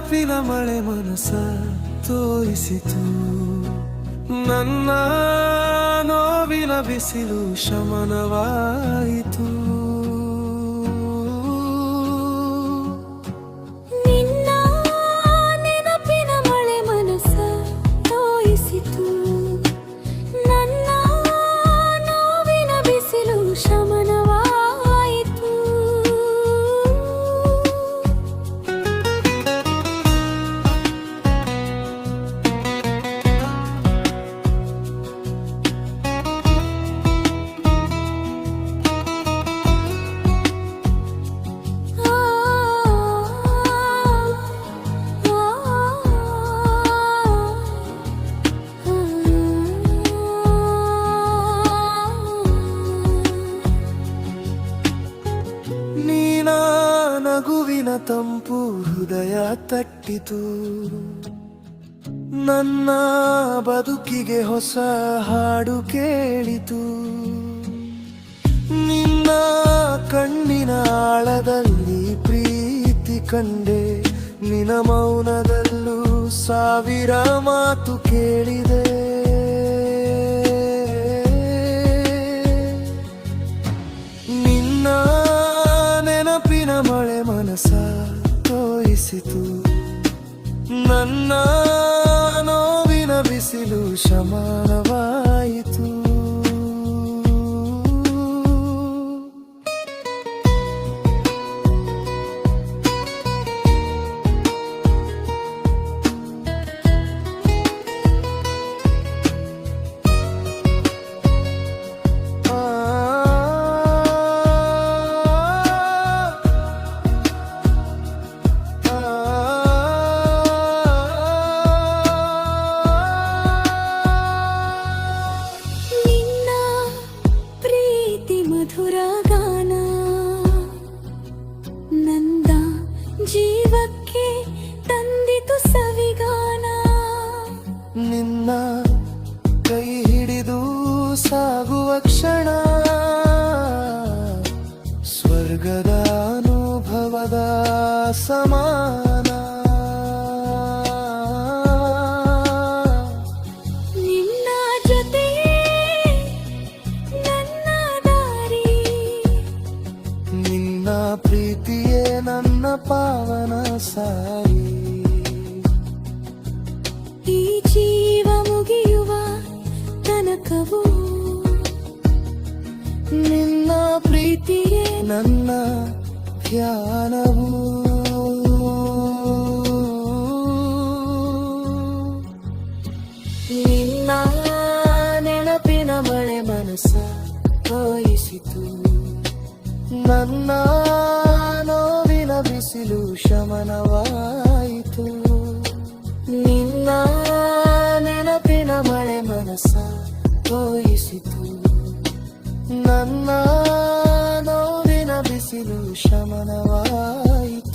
ನೆನಪಿನ ಮಳೆ ಮನಸ ತೋರಿಸಿತು. ನನ್ನ ನೋವಿನ ಬಿಸಿಲು ಶಮನವಾಯಿತು. ತಂಪು ಹೃದಯ ತಟ್ಟಿತು. ನನ್ನ ಬದುಕಿಗೆ ಹೊಸ ಹಾಡು ಕೇಳಿತು. ನಿನ್ನ ಕಣ್ಣಿನ ಆಳದಲ್ಲಿ ಪ್ರೀತಿ ಕಂಡೆ. ನಿನ ಮೌನದಲ್ಲೂ ಸಾವಿರ ಮಾತು ಕೇಳಿದೆ. ತೋಯಿಸಿತು ನನ್ನ ನೋವಿನ ಬಿಸಿಲು ಶಮನವಾಯಿತು ಜೀವಕ್ಕೆ ತಂದಿತು ಸವಿಗಾನ. ನಿನ್ನ ಕೈ ಹಿಡಿದು ಸಾಗುವ ಕ್ಷಣ ಸ್ವರ್ಗದ ಅನುಭವದ ಸಮಾನ. ನಿನ್ನ ಜೊತೆ ನನ್ನ ದಾರಿ. ನಿನ್ನ ಪ್ರೀತಿಯೇ ನನ್ನ ಪಾವನ ಸಾರಿ ಈ ಜೀವ ಮುಗಿಯುವ ತನಕವೂ ನಿನ್ನ ಪ್ರೀತಿಯೇ ನನ್ನ ಧ್ಯಾನವು. ನಿನ್ನ ನೆನಪಿನ ಮಳೆ ಮನಸ ತೋಯಿಸಿತು ನನ್ನ ನೋವಿನ ಬಿಸಿಲು ಶಮನವಾಯಿತು. ನಿನ್ನ ನೆನಪಿನ ಮಳೆ ಮನಸ ತೋಯಿಸಿತು ನನ್ನ ನೋವಿನ ಬಿಸಿಲು ಶಮನವಾಯಿತು.